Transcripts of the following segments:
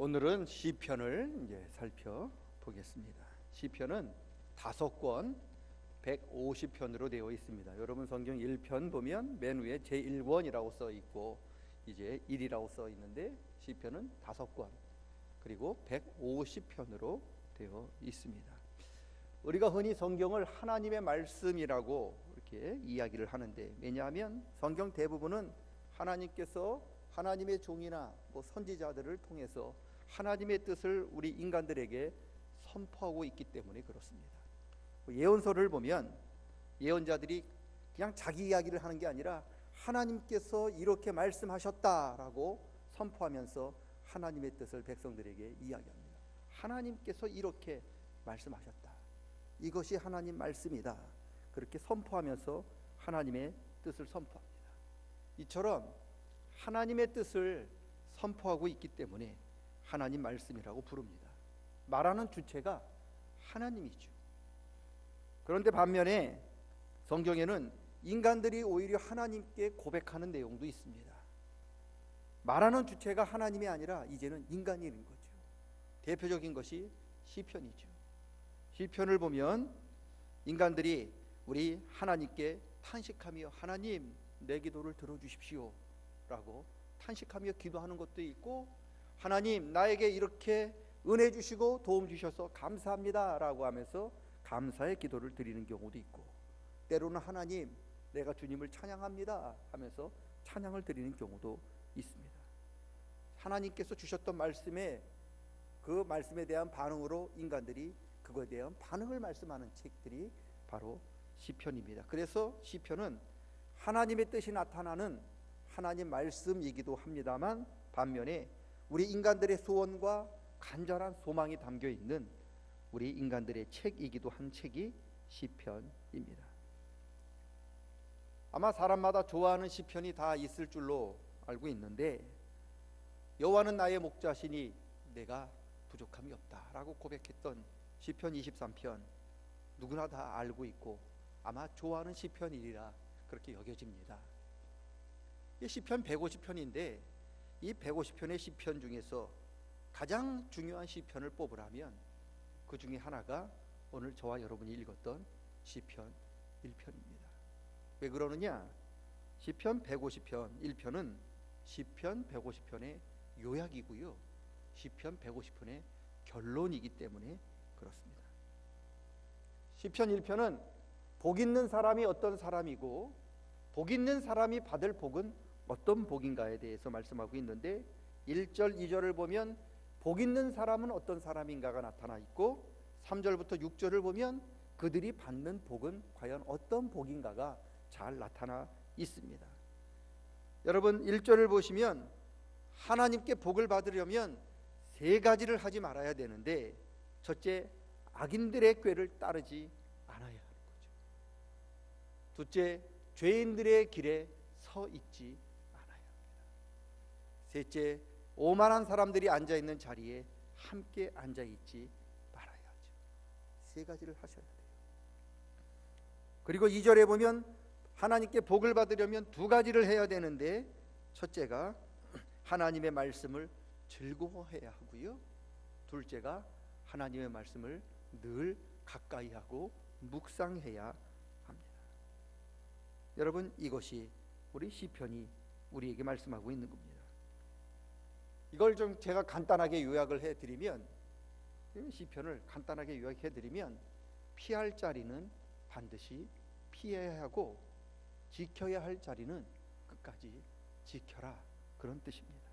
오늘은 시편을 이제 살펴보겠습니다. 시편은 다섯 권 150편으로 되어 있습니다. 여러분 성경 1편 보면 맨 위에 제1권이라고 써 있고 이제 1이라고 써 있는데 시편은 다섯 권 그리고 150편으로 되어 있습니다. 우리가 흔히 성경을 하나님의 말씀이라고 이렇게 이야기를 하는데 왜냐하면 성경 대부분은 하나님께서 하나님의 종이나 뭐 선지자들을 통해서 하나님의 뜻을 우리 인간들에게 선포하고 있기 때문에 그렇습니다. 예언서를 보면 예언자들이 그냥 자기 이야기를 하는 게 아니라 하나님께서 이렇게 말씀하셨다라고 선포하면서 하나님의 뜻을 백성들에게 이야기합니다. 하나님께서 이렇게 말씀하셨다. 이것이 하나님 말씀이다. 그렇게 선포하면서 하나님의 뜻을 선포합니다. 이처럼 하나님의 뜻을 선포하고 있기 때문에 하나님 말씀이라고 부릅니다. 말하는 주체가 하나님이죠. 그런데 반면에 성경에는 인간들이 오히려 하나님께 고백하는 내용도 있습니다. 말하는 주체가 하나님이 아니라 이제는 인간이 는 거죠. 대표적인 것이 시편이죠. 시편을 보면 인간들이 우리 하나님께 탄식하며 하나님 내 기도를 들어주십시오 라고 탄식하며 기도하는 것도 있고 하나님 나에게 이렇게 은혜 주시고 도움 주셔서 감사합니다 라고 하면서 감사의 기도를 드리는 경우도 있고 때로는 하나님 내가 주님을 찬양합니다 하면서 찬양을 드리는 경우도 있습니다. 하나님께서 주셨던 말씀에 그 말씀에 대한 반응으로 인간들이 그거에 대한 반응을 말씀하는 책들이 바로 시편입니다. 그래서 시편은 하나님의 뜻이 나타나는 하나님 말씀이기도 합니다만 반면에 우리 인간들의 소원과 간절한 소망이 담겨 있는 우리 인간들의 책이기도 한 책이 시편입니다. 아마 사람마다 좋아하는 시편이 다 있을 줄로 알고 있는데 여호와는 나의 목자시니 내가 부족함이 없다라고 고백했던 시편 23편 누구나 다 알고 있고 아마 좋아하는 시편이라 그렇게 여겨집니다. 이 시편 150편인데 이 150편의 시편 중에서 가장 중요한 시편을 뽑으라면 그 중에 하나가 오늘 저와 여러분이 읽었던 시편 1편입니다. 왜 그러느냐? 시편 150편 1편은 시편 150편의 요약이고요. 시편 150편의 결론이기 때문에 그렇습니다. 시편 1편은 복 있는 사람이 어떤 사람이고 복 있는 사람이 받을 복은 어떤 복인가에 대해서 말씀하고 있는데 1절 2절을 보면 복 있는 사람은 어떤 사람인가가 나타나 있고 3절부터 6절을 보면 그들이 받는 복은 과연 어떤 복인가가 잘 나타나 있습니다. 여러분 1절을 보시면 하나님께 복을 받으려면 세 가지를 하지 말아야 되는데 첫째 악인들의 꾀를 따르지 않아야 하는 거죠. 둘째 죄인들의 길에 서 있지. 셋째 오만한 사람들이 앉아 있는 자리에 함께 앉아 있지 말아야 하죠. 세 가지를 하셔야 돼요. 그리고 2절에 보면 하나님께 복을 받으려면 두 가지를 해야 되는데 첫째가 하나님의 말씀을 즐거워해야 하고요. 둘째가 하나님의 말씀을 늘 가까이 하고 묵상해야 합니다. 여러분 이것이 우리 시편이 우리에게 말씀하고 있는 겁니다. 이걸 좀 제가 간단하게 요약을 해 드리면 시편을 간단하게 요약해 드리면 피할 자리는 반드시 피해야 하고 지켜야 할 자리는 끝까지 지켜라 그런 뜻입니다.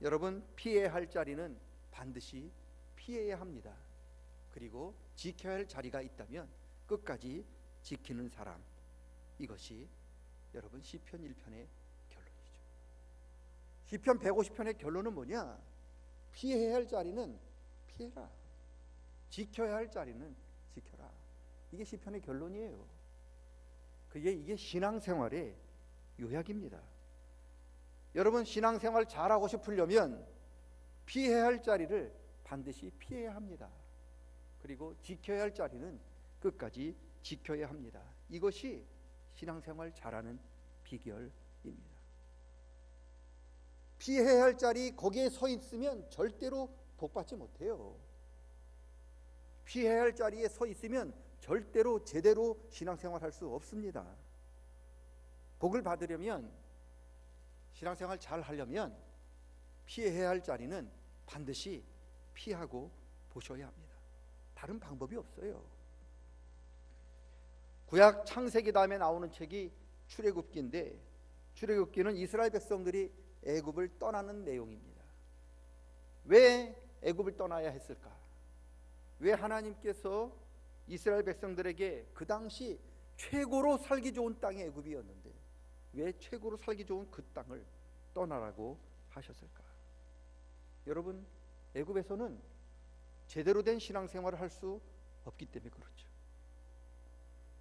여러분 피해야 할 자리는 반드시 피해야 합니다. 그리고 지켜야 할 자리가 있다면 끝까지 지키는 사람 이것이 여러분 시편 1편의 결론이죠. 시편 150편의 결론은 뭐냐? 피해야 할 자리는 피해라. 지켜야 할 자리는 지켜라. 이게 시편의 결론이에요. 그게 이게 신앙생활의 요약입니다. 여러분 신앙생활 잘하고 싶으려면 피해야 할 자리를 반드시 피해야 합니다. 그리고 지켜야 할 자리는 끝까지 지켜야 합니다. 이것이 신앙생활 잘하는 비결입니다. 피해야 할 자리 거기에 서 있으면 절대로 복받지 못해요. 피해야 할 자리에 서 있으면 절대로 제대로 신앙생활 할 수 없습니다. 복을 받으려면 신앙생활 잘 하려면 피해야 할 자리는 반드시 피하고 보셔야 합니다. 다른 방법이 없어요. 구약 창세기 다음에 나오는 책이 출애굽기인데 출애굽기는 이스라엘 백성들이 애굽을 떠나는 내용입니다. 왜 애굽을 떠나야 했을까? 왜 하나님께서 이스라엘 백성들에게 그 당시 최고로 살기 좋은 땅이 애굽이었는데 왜 최고로 살기 좋은 그 땅을 떠나라고 하셨을까? 여러분 애굽에서는 제대로 된 신앙생활을 할 수 없기 때문에 그렇죠.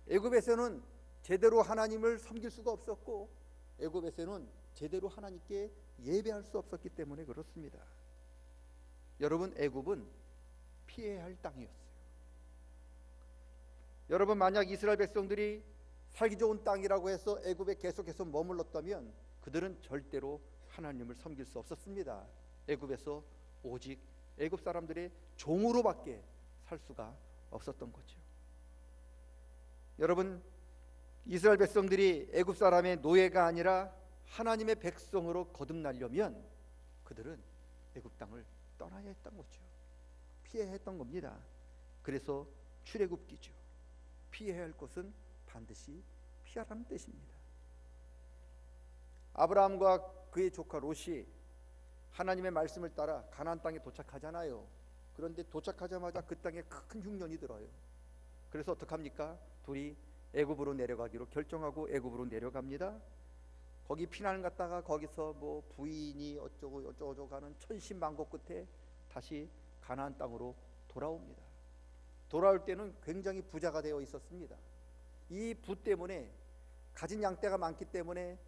애굽에서는 제대로 하나님을 섬길 수가 없었고 애굽에서는 제대로 하나님께 예배할 수 없었기 때문에 그렇습니다. 여러분 애굽은 피해야 할 땅이었어요. 여러분 만약 이스라엘 백성들이 살기 좋은 땅이라고 해서 애굽에 계속해서 머물렀다면 그들은 절대로 하나님을 섬길 수 없었습니다. 애굽에서 오직 애굽 사람들의 종으로밖에 살 수가 없었던 거죠. 여러분 이스라엘 백성들이 애굽 사람의 노예가 아니라 하나님의 백성으로 거듭나려면 그들은 애굽 땅을 떠나야 했던 거죠. 피해야 했던 겁니다. 그래서 출애굽기죠. 피해야 할 것은 반드시 피하라는 뜻입니다. 아브라함과 그의 조카 롯이 하나님의 말씀을 따라 가나안 땅에 도착하잖아요. 그런데 도착하자마자 그 땅에 큰 흉년이 들어요. 그래서 어떡합니까? 둘이 애굽으로 내려가기로 결정하고 애굽으로 내려갑니다. 거기 피난 갔다가 거기서 뭐 부인이 어쩌고 어쩌고 하는 천신만고 끝에 다시 가나안 땅으로 돌아옵니다. 돌아올 때는 굉장히 부자가 되어 있었습니다. 이 부 때문에 가진 양떼가 많기 때문에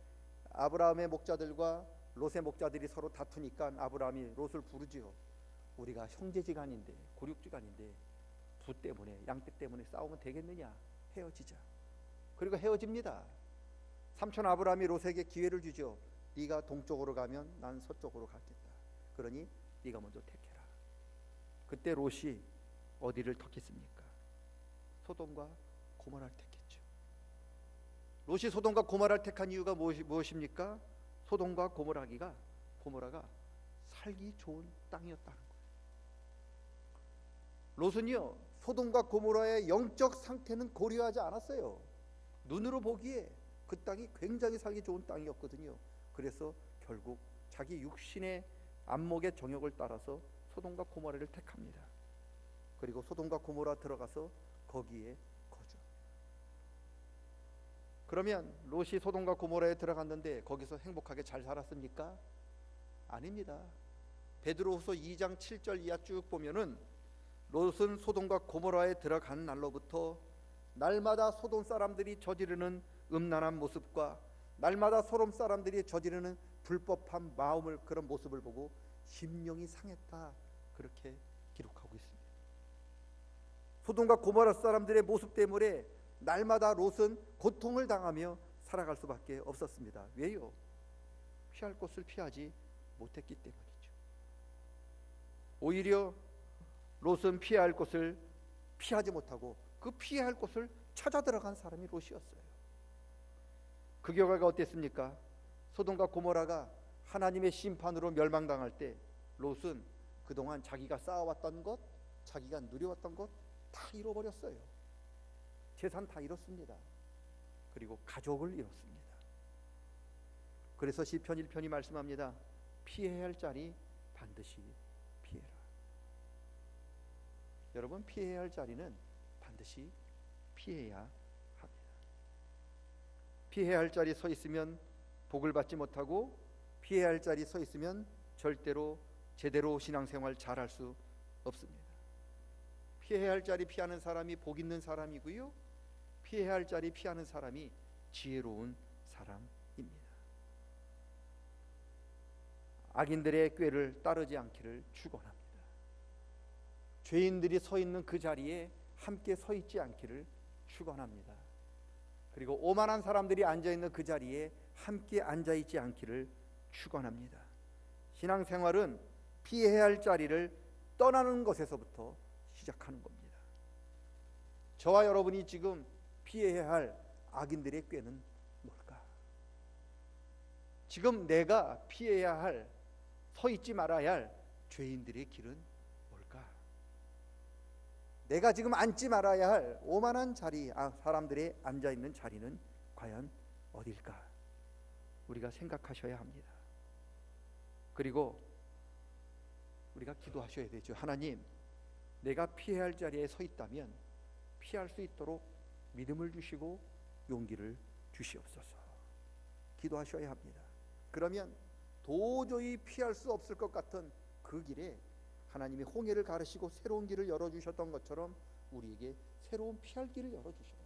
아브라함의 목자들과 롯의 목자들이 서로 다투니까 아브라함이 롯을 부르지요. 우리가 형제지간인데 고륙지간인데 부 때문에 양떼 때문에 싸우면 되겠느냐? 헤어지자. 그리고 헤어집니다. 삼촌 아브라함이 롯에게 기회를 주죠. 네가 동쪽으로 가면 난 서쪽으로 가겠다. 그러니 네가 먼저 택해라. 그때 롯이 어디를 택했습니까? 소돔과 고모라를 택했죠. 롯이 소돔과 고모라를 택한 이유가 무엇입니까? 소돔과 고모라기가 고모라가 살기 좋은 땅이었다는 거예요. 롯은요 소돔과 고모라의 영적 상태는 고려하지 않았어요. 눈으로 보기에 그 땅이 굉장히 살기 좋은 땅이었거든요. 그래서 결국 자기 육신의 안목의 정욕을 따라서 소돔과 고모라를 택합니다. 그리고 소돔과 고모라 들어가서 거기에 거주. 그러면 롯이 소돔과 고모라에 들어갔는데 거기서 행복하게 잘 살았습니까? 아닙니다. 베드로후서 2장 7절 이하 쭉 보면은 롯은 소돔과 고모라에 들어간 날로부터 날마다 소돔 사람들이 저지르는 음란한 모습과 날마다 소돔 사람들이 저지르는 불법한 마음을 그런 모습을 보고 심령이 상했다 그렇게 기록하고 있습니다. 소돔과 고모라 사람들의 모습 때문에 날마다 롯은 고통을 당하며 살아갈 수밖에 없었습니다. 왜요? 피할 곳을 피하지 못했기 때문이죠. 오히려 롯은 피해야 할 곳을 피하지 못하고 그 피해야 할 곳을 찾아 들어간 사람이 롯이었어요. 그 결과가 어땠습니까? 소돔과 고모라가 하나님의 심판으로 멸망당할 때 롯은 그동안 자기가 쌓아왔던 것, 자기가 누려왔던 것 다 잃어버렸어요. 재산 다 잃었습니다. 그리고 가족을 잃었습니다. 그래서 시편 1편이 말씀합니다. 피해야 할 자리 반드시 피해라. 여러분 피해야 할 자리는 반드시 피해야. 피해야 할 자리 서 있으면 복을 받지 못하고 피해야 할 자리 서 있으면 절대로 제대로 신앙생활 잘 할 수 없습니다. 피해야 할 자리 피하는 사람이 복 있는 사람이고요. 피해야 할 자리 피하는 사람이 지혜로운 사람입니다. 악인들의 꾀를 따르지 않기를 축원합니다. 죄인들이 서 있는 그 자리에 함께 서 있지 않기를 축원합니다. 그리고 오만한 사람들이 앉아 있는 그 자리에 함께 앉아 있지 않기를 축원합니다. 신앙생활은 피해야 할 자리를 떠나는 것에서부터 시작하는 겁니다. 저와 여러분이 지금 피해야 할 악인들의 꾀는 뭘까? 지금 내가 피해야 할, 서 있지 말아야 할 죄인들의 길은? 내가 지금 앉지 말아야 할 오만한 자리, 아, 사람들의 앉아 있는 자리는 과연 어딜까? 우리가 생각하셔야 합니다. 그리고 우리가 기도하셔야 되죠. 하나님, 내가 피해야 할 자리에 서 있다면 피할 수 있도록 믿음을 주시고 용기를 주시옵소서. 기도하셔야 합니다. 그러면 도저히 피할 수 없을 것 같은 그 길에 하나님이 홍해를 가르시고 새로운 길을 열어 주셨던 것처럼 우리에게 새로운 피할 길을 열어 주셔요.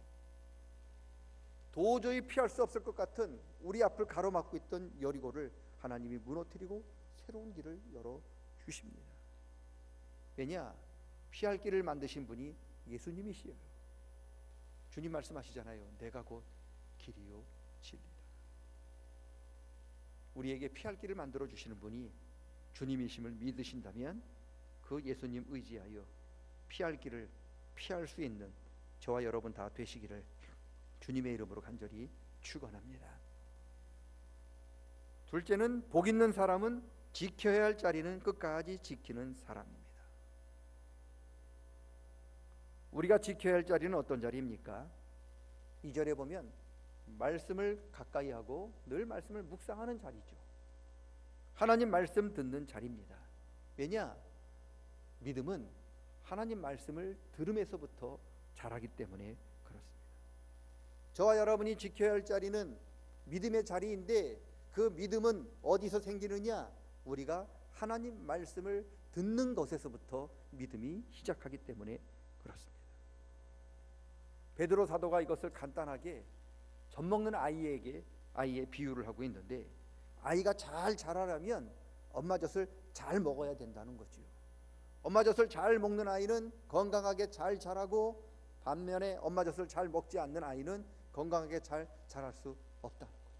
도저히 피할 수 없을 것 같은 우리 앞을 가로막고 있던 여리고를 하나님이 무너뜨리고 새로운 길을 열어 주십니다. 왜냐? 피할 길을 만드신 분이 예수님이시여요. 주님 말씀하시잖아요. 내가 곧 길이요 진리다. 우리에게 피할 길을 만들어 주시는 분이 주님이심을 믿으신다면 그 예수님 의지하여 피할 길을 피할 수 있는 저와 여러분 다 되시기를 주님의 이름으로 간절히 축원합니다. 둘째는 복 있는 사람은 지켜야 할 자리는 끝까지 지키는 사람입니다. 우리가 지켜야 할 자리는 어떤 자리입니까? 이 절에 보면 말씀을 가까이 하고 늘 말씀을 묵상하는 자리죠. 하나님 말씀 듣는 자리입니다. 왜냐? 믿음은 하나님 말씀을 들음에서부터 자라기 때문에 그렇습니다. 저와 여러분이 지켜야 할 자리는 믿음의 자리인데 그 믿음은 어디서 생기느냐? 우리가 하나님 말씀을 듣는 것에서부터 믿음이 시작하기 때문에 그렇습니다. 베드로 사도가 이것을 간단하게 젖 먹는 아이에게 아이의 비유를 하고 있는데 아이가 잘 자라려면 엄마 젖을 잘 먹어야 된다는 거지요. 엄마 젖을 잘 먹는 아이는 건강하게 잘 자라고 반면에 엄마 젖을 잘 먹지 않는 아이는 건강하게 잘 자랄 수 없다는 거죠.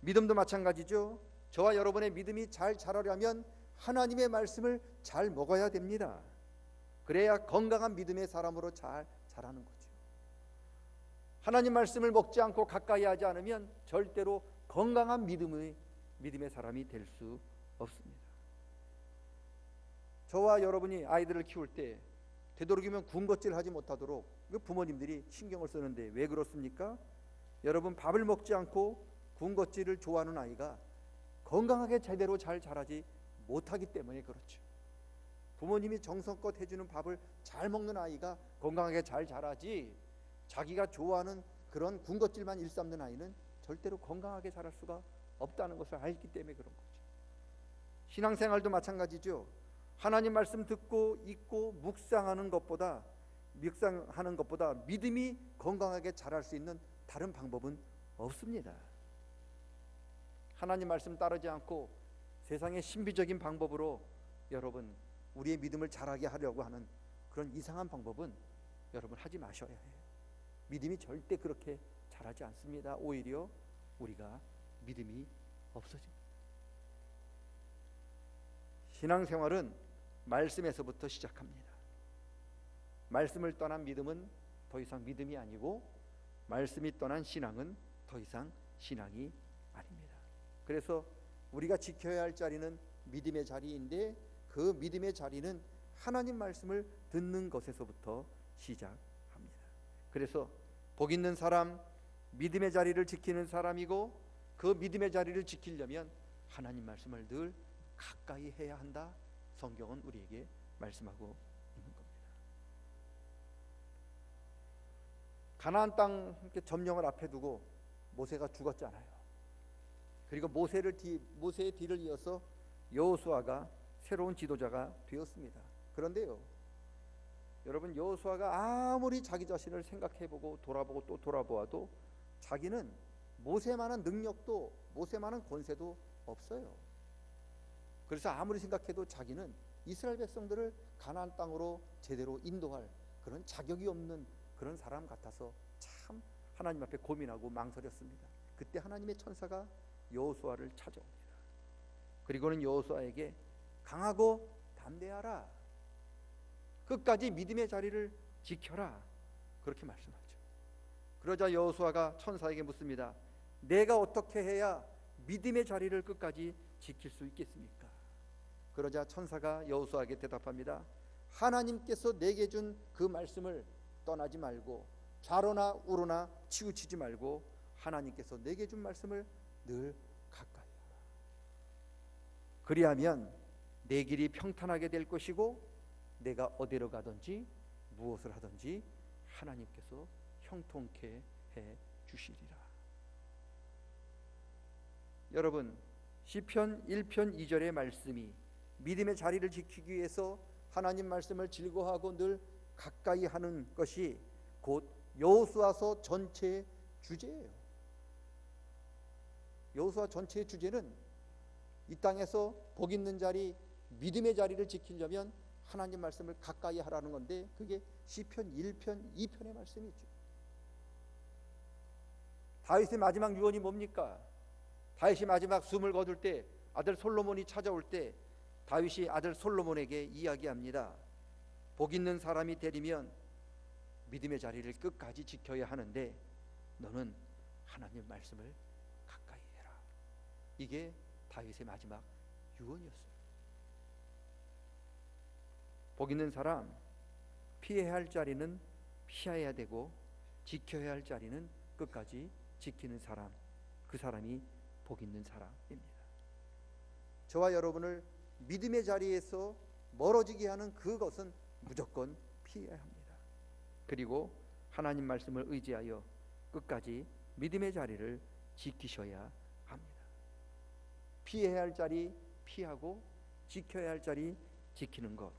믿음도 마찬가지죠. 저와 여러분의 믿음이 잘 자라려면 하나님의 말씀을 잘 먹어야 됩니다. 그래야 건강한 믿음의 사람으로 잘 자라는 거죠. 하나님 말씀을 먹지 않고 가까이 하지 않으면 절대로 건강한 믿음의 믿음의 사람이 될 수 없습니다. 저와 여러분이 아이들을 키울 때 되도록이면 군것질 하지 못하도록 그 부모님들이 신경을 쓰는데 왜 그렇습니까? 여러분 밥을 먹지 않고 군것질을 좋아하는 아이가 건강하게 제대로 잘 자라지 못하기 때문에 그렇죠. 부모님이 정성껏 해주는 밥을 잘 먹는 아이가 건강하게 잘 자라지 자기가 좋아하는 그런 군것질만 일삼는 아이는 절대로 건강하게 자랄 수가 없다는 것을 알기 때문에 그런 거죠. 신앙생활도 마찬가지죠. 하나님 말씀 듣고 읽고 묵상하는 것보다 묵상하는 것보다 믿음이 건강하게 자랄 수 있는 다른 방법은 없습니다. 하나님 말씀 따르지 않고 세상의 신비적인 방법으로 여러분 우리의 믿음을 자라게 하려고 하는 그런 이상한 방법은 여러분 하지 마셔야 해요. 믿음이 절대 그렇게 자라지 않습니다. 오히려 우리가 믿음이 없어집니다. 신앙생활은 말씀에서부터 시작합니다. 말씀을 떠난 믿음은 더 이상 믿음이 아니고 말씀이 떠난 신앙은 더 이상 신앙이 아닙니다. 그래서 우리가 지켜야 할 자리는 믿음의 자리인데 그 믿음의 자리는 하나님 말씀을 듣는 것에서부터 시작합니다. 그래서 복 있는 사람, 믿음의 자리를 지키는 사람이고 그 믿음의 자리를 지키려면 하나님 말씀을 늘 가까이 해야 한다. 성경은 우리에게 말씀하고 있는 겁니다. 가나안 땅 점령을 앞에 두고 모세가 죽었잖아요. 그리고 모세를 뒤 모세의 뒤를 이어서 여호수아가 새로운 지도자가 되었습니다. 그런데요. 여러분 여호수아가 아무리 자기 자신을 생각해보고 돌아보고 또 돌아보아도 자기는 모세만한 능력도 모세만한 권세도 없어요. 그래서 아무리 생각해도 자기는 이스라엘 백성들을 가나안 땅으로 제대로 인도할 그런 자격이 없는 그런 사람 같아서 참 하나님 앞에 고민하고 망설였습니다. 그때 하나님의 천사가 여호수아를 찾아옵니다. 그리고는 여호수아에게 강하고 담대하라. 끝까지 믿음의 자리를 지켜라. 그렇게 말씀하죠. 그러자 여호수아가 천사에게 묻습니다. 내가 어떻게 해야 믿음의 자리를 끝까지 지킬 수 있겠습니까? 그러자 천사가 여호수아에게 대답합니다. 하나님께서 내게 준 그 말씀을 떠나지 말고 좌로나 우로나 치우치지 말고 하나님께서 내게 준 말씀을 늘 가까이 하라. 그리하면 내 길이 평탄하게 될 것이고 내가 어디로 가든지 무엇을 하든지 하나님께서 형통케 해 주시리라. 여러분 시편 1편 2절의 말씀이 믿음의 자리를 지키기 위해서 하나님 말씀을 즐거워하고 늘 가까이 하는 것이 곧 여호수아서 전체의 주제예요. 여호수아 전체의 주제는 이 땅에서 복 있는 자리, 믿음의 자리를 지키려면 하나님 말씀을 가까이 하라는 건데 그게 시편 1편, 2편의 말씀이죠. 다윗의 마지막 유언이 뭡니까? 다윗이 마지막 숨을 거둘 때 아들 솔로몬이 찾아올 때 다윗이 아들 솔로몬에게 이야기합니다. 복 있는 사람이 되리면 믿음의 자리를 끝까지 지켜야 하는데 너는 하나님 말씀을 가까이 해라. 이게 다윗의 마지막 유언이었어요. 복 있는 사람 피해야 할 자리는 피해야 되고 지켜야 할 자리는 끝까지 지키는 사람 그 사람이 복 있는 사람입니다. 저와 여러분을 믿음의 자리에서 멀어지게 하는 그것은 무조건 피해야 합니다. 그리고 하나님 말씀을 의지하여 끝까지 믿음의 자리를 지키셔야 합니다. 피해야 할 자리 피하고 지켜야 할 자리 지키는 것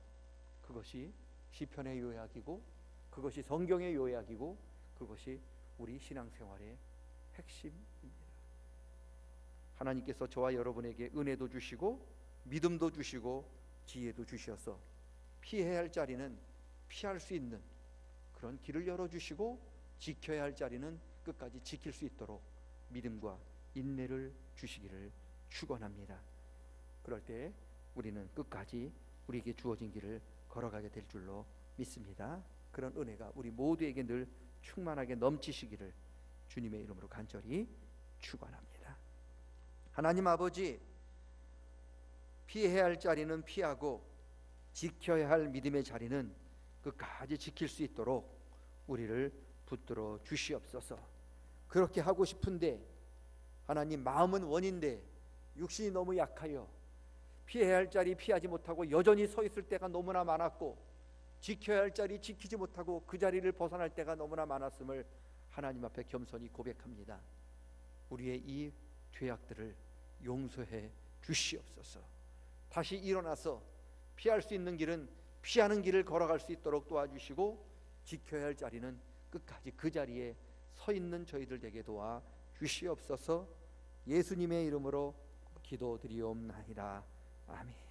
그것이 시편의 요약이고 그것이 성경의 요약이고 그것이 우리 신앙생활의 핵심입니다. 하나님께서 저와 여러분에게 은혜도 주시고 믿음도 주시고 지혜도 주셔서 피해야 할 자리는 피할 수 있는 그런 길을 열어 주시고 지켜야 할 자리는 끝까지 지킬 수 있도록 믿음과 인내를 주시기를 축원합니다. 그럴 때 우리는 끝까지 우리에게 주어진 길을 걸어가게 될 줄로 믿습니다. 그런 은혜가 우리 모두에게 늘 충만하게 넘치시기를 주님의 이름으로 간절히 축원합니다. 하나님 아버지 피해야 할 자리는 피하고 지켜야 할 믿음의 자리는 끝까지 지킬 수 있도록 우리를 붙들어 주시옵소서. 그렇게 하고 싶은데 하나님 마음은 원인데 육신이 너무 약하여 피해야 할 자리 피하지 못하고 여전히 서 있을 때가 너무나 많았고 지켜야 할 자리 지키지 못하고 그 자리를 벗어날 때가 너무나 많았음을 하나님 앞에 겸손히 고백합니다. 우리의 이 죄악들을 용서해 주시옵소서. 다시 일어나서 피할 수 있는 길은 피하는 길을 걸어갈 수 있도록 도와주시고 지켜야 할 자리는 끝까지 그 자리에 서 있는 저희들 되게 도와 주시옵소서. 예수님의 이름으로 기도드리옵나이다. 아멘.